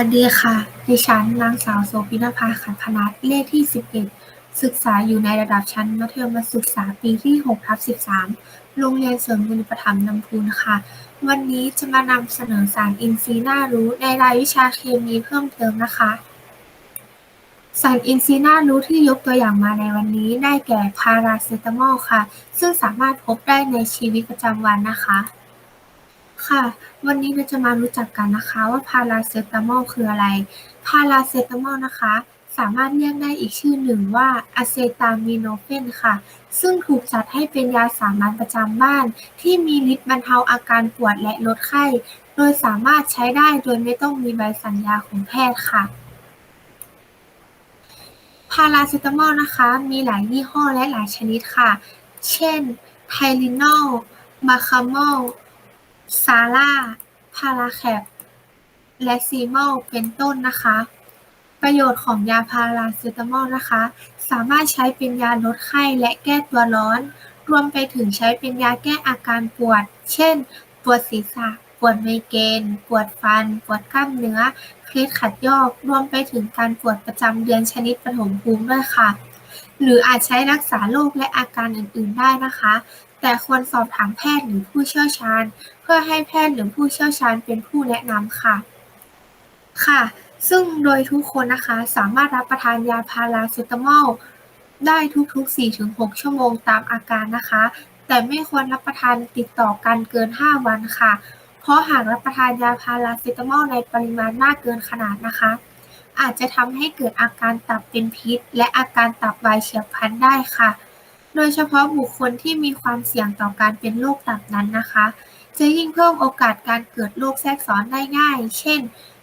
วัสดีค่ะ ดิฉันนางสาวโสภินภาขันธนัสเลขที่ 11 ศึกษาอยู่ในระดับชั้นมัธยมศึกษาปีที่6/13 โรงเรียนเสริมบุญประถมภ์ลำพูนค่ะ วันนี้จะมานำเสนอสารอินทรีย์น่ารู้ในรายวิชาเคมีเพิ่มเติมนะคะ สารอินทรีย์น่ารู้ที่ยกตัวอย่างมาในวันนี้ได้แก่พาราเซตามอลค่ะ ซึ่งสามารถพบได้ในชีวิตประจำวันนะคะ ค่ะ วันนี้เราจะมารู้จักกันนะคะว่าพาราเซตามอลคืออะไร พาราเซตามอลนะคะ สามารถเรียกได้อีกชื่อหนึ่งว่าอะเซตามิโนเฟนค่ะ ซึ่งถูกจัดให้เป็นยาสามัญประจำบ้าน ที่มีฤทธิ์บรรเทาอาการปวดและลดไข้ โดยสามารถใช้ได้โดยไม่ต้องมีใบสั่งยาของแพทย์ค่ะพาราเซตามอลนะคะ มีหลายยี่ห้อและหลายชนิดค่ะ เช่น ไทลินอลบาคามอล ซาร่าพาราแคป และซีมอลเป็นต้นนะคะ ประโยชน์ของยาพาราเซตามอลนะคะ สามารถใช้เป็นยาลดไข้และแก้ตัวร้อน รวมไปถึงใช้เป็นยาแก้อาการปวด เช่น ปวดศีรษะ ปวดไมเกรน ปวดฟัน ปวดกล้ามเนื้อ เคล็ดขัดยอก รวมไปถึงการปวดประจำเดือนชนิดปฐมภูมิด้วยค่ะหรืออาจใช้รักษาโรคและอาการอื่น ๆ ได้นะคะ แต่ควรสอบถามแพทย์หรือผู้เชี่ยวชาญ เพื่อให้แพทย์หรือผู้เชี่ยวชาญเป็นผู้แนะนำค่ะ ค่ะ ซึ่งโดยทุกคนนะคะสามารถรับประทานยาพาราเซตามอลได้ทุกๆ 4-6 ชั่วโมงตามอาการนะคะ แต่ไม่ควรรับประทานติดต่อกันเกิน 5 วันค่ะ เพราะหากรับประทานยาพาราเซตามอลในปริมาณมากเกินขนาดนะคะ อาจจะทำให้เกิดอาการตับเป็นพิษ และอาการตับวายเฉียบพลันได้ค่ะ โดยเฉพาะบุคคลที่มีความเสี่ยงต่อการเป็นโรคตับนั้นนะคะ จะยิ่งเพิ่มโอกาสการเกิดโรคแทรกซ้อนได้ง่าย เช่น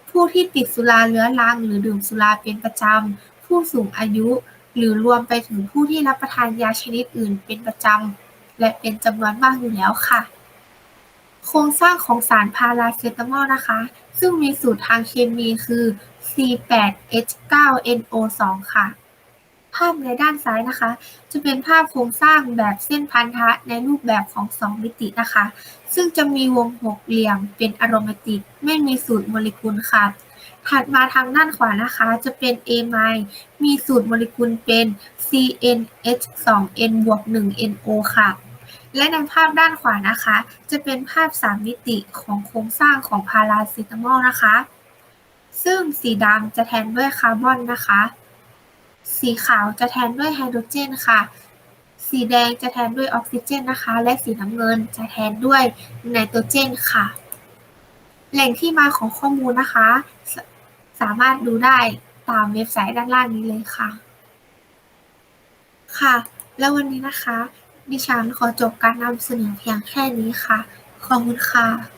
ผู้ที่ติดสุราเรื้อรัง หรือดื่มสุราเป็นประจำ ผู้สูงอายุ หรือรวมไปถึงผู้ที่รับประทานยาชนิดอื่นเป็นประจำ และเป็นจำนวนมากอยู่แล้วค่ะ โครงสร้างของสารพาราเซตามอลนะคะ ซึ่งมีสูตรทางเคมีคือ C8H9NO2 ค่ะ ภาพในด้านซ้ายนะคะ จะเป็นภาพโครงสร้างแบบเส้นพันธะในรูปแบบของ 2 มิตินะคะ ซึ่งจะมีวงหกเหลี่ยม เป็นอะโรมาติก ไม่มีสูตรโมเลกุลค่ะ ถัดมาทางด้านขวานะคะ จะเป็น A ไมมีสูตรโมเลกุลเป็น CnH2n บวก 1NO ค่ะและในภาพด้านขวานะคะ จะเป็นภาพ 3 มิติของโครงสร้างของพาราเซตามอลนะคะ ซึ่งสีดำจะแทนด้วยคาร์บอนนะคะ สีขาวจะแทนด้วยไฮโดรเจนค่ะ สีแดงจะแทนด้วยออกซิเจนนะคะ และสีน้ำเงินจะแทนด้วยไนโตรเจนค่ะ แหล่งที่มาของข้อมูลนะคะสสามารถดูได้ตามเว็บไซต์ด้านล่างนี้เลยค่ะ ค่ะ แล้ววันนี้นะคะ ดิฉันขอจบการนำเสนอเพียงแค่นี้ค่ะ ขอบคุณค่ะ